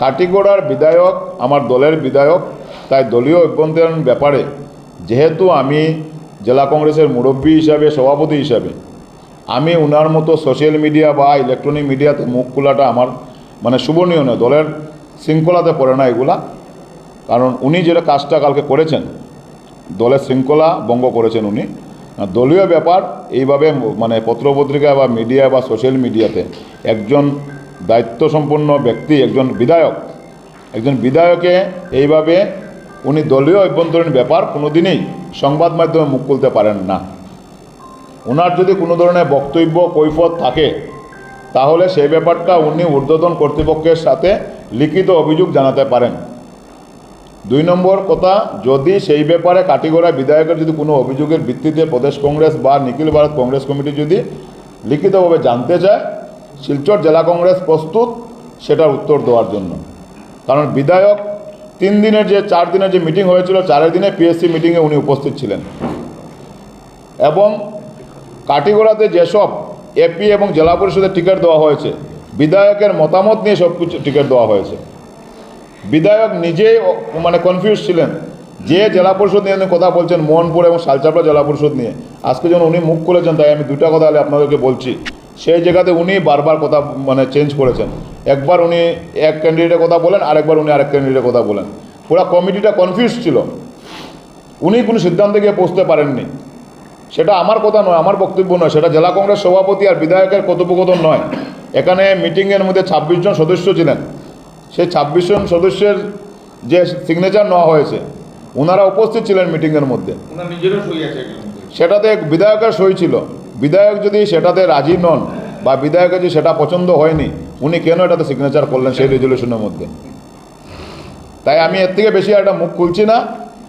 কাটিগড়ার বিধায়ক, আমার দলের বিধায়ক, তাই দলীয় অভ্যন্তরীণ ব্যাপারে, যেহেতু আমি জেলা কংগ্রেসের মুরব্বী হিসাবে, সভাপতি হিসাবে, আমি ওনার মতো সোশ্যাল মিডিয়া বা ইলেকট্রনিক মিডিয়াতে মুখ খোলাটা আমার মানে শুভনীয় নয়, দলের শৃঙ্খলাতে পড়ে না এগুলা। কারণ উনি যেটা কাজটা কালকে করেছেন, দলের শৃঙ্খলা ভঙ্গ করেছেন উনি। দলীয় ব্যাপার, এইভাবে মানে পত্রপত্রিকা বা মিডিয়া বা সোশ্যাল মিডিয়াতে একজন দায়িত্বসম্পন্ন ব্যক্তি, একজন বিধায়ক। একজন বিধায়কে এইভাবে উনি দলীয় অভ্যন্তরীণ ব্যাপার কোনোদিনই সংবাদ মাধ্যমে মুখ খুলতে পারেন না। ওনার যদি কোনো ধরনের বক্তব্য, কৈফত থাকে, তাহলে সেই ব্যাপারটা উনি ঊর্ধ্বতন কর্তৃপক্ষের সাথে লিখিত অভিযোগ জানাতে পারেন। দুই নম্বর কথা, যদি সেই ব্যাপারে কাটিগড়া বিধায়কের যদি কোনো অভিযোগের ভিত্তিতে প্রদেশ কংগ্রেস বা নিখিল ভারত কংগ্রেস কমিটি যদি লিখিতভাবে জানতে চায় শিলচর জেলা কংগ্রেস প্রস্তুত সেটার উত্তর দেওয়ার জন্য। কারণ বিধায়ক তিন দিনের যে, চার দিনের যে মিটিং হয়েছিল, চারের দিনে পিএসসি মিটিংয়ে উনি উপস্থিত ছিলেন। এবং কাটিগড়াতে যেসব এপি এবং জেলা পরিষদের টিকিট দেওয়া হয়েছে, বিধায়কের মতামত নিয়ে সব কিছু টিকিট দেওয়া হয়েছে। বিধায়ক নিজেই মানে কনফিউজ ছিলেন যে জেলা পরিষদ নিয়ে কথা বলছেন, মোহনপুর এবং শালচাপড়া জেলা পরিষদ নিয়ে। আজকে যখন উনি মুখ খুলেছেন, তাই আমি দুটা কথা আপনাদেরকে বলছি। সেই জায়গাতে উনি বারবার কথা মানে চেঞ্জ করেছেন। একবার উনি এক ক্যান্ডিডেটের কথা বলেন আরেকবার উনি আরেক ক্যান্ডিডেটের কথা বলেন। পুরো কমিটিটা কনফিউজ ছিল। উনি কোনো সিদ্ধান্তে গিয়ে পৌঁছতে পারেননি। সেটা আমার কথা নয় আমার বক্তব্য নয়। সেটা জেলা কংগ্রেস সভাপতি আর বিধায়কের কথোপকথন নয়। এখানে মিটিংয়ের মধ্যে ছাব্বিশ জন সদস্য ছিলেন। সেই ছাব্বিশ জন সদস্যের যে সিগনেচার নেওয়া হয়েছে ওনারা উপস্থিত ছিলেন মিটিংয়ের মধ্যে। সেটাতে বিধায়কের সই ছিল। বিধায়ক যদি সেটাতে রাজি নন বা বিধায়কের যদি সেটা পছন্দ হয়নি, উনি কেন এটাতে সিগনেচার করলেন সেই রেজলিউশনের মধ্যে? তাই আমি এর থেকে বেশি একটা মুখ খুলছি না।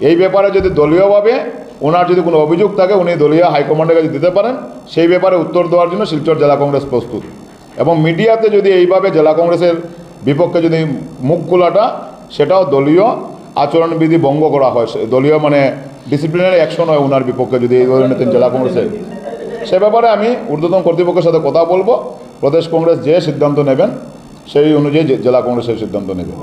এই ব্যাপারে যদি দলীয়ভাবে ওনার যদি কোনো অভিযোগ থাকে, উনি দলীয় হাইকমান্ডের কাছে দিতে পারেন। সেই ব্যাপারে উত্তর দেওয়ার জন্য শিলচর জেলা কংগ্রেস প্রস্তুত। এবং মিডিয়াতে যদি এইভাবে জেলা কংগ্রেসের বিপক্ষে যদি মুখ খোলাটা, সেটাও দলীয় আচরণবিধি ভঙ্গ করা হয়। দলীয় মানে ডিসিপ্লিনারি অ্যাকশন হয় ওনার বিপক্ষে যদি এই ধরনের জেলা কংগ্রেসে সে ব্যাপারে আমি ঊর্ধ্বতন কর্তৃপক্ষের সাথে কথা বলব। প্রদেশ কংগ্রেস যে সিদ্ধান্ত নেবেন, সেই অনুযায়ী জেলা কংগ্রেসের সিদ্ধান্ত নেবে।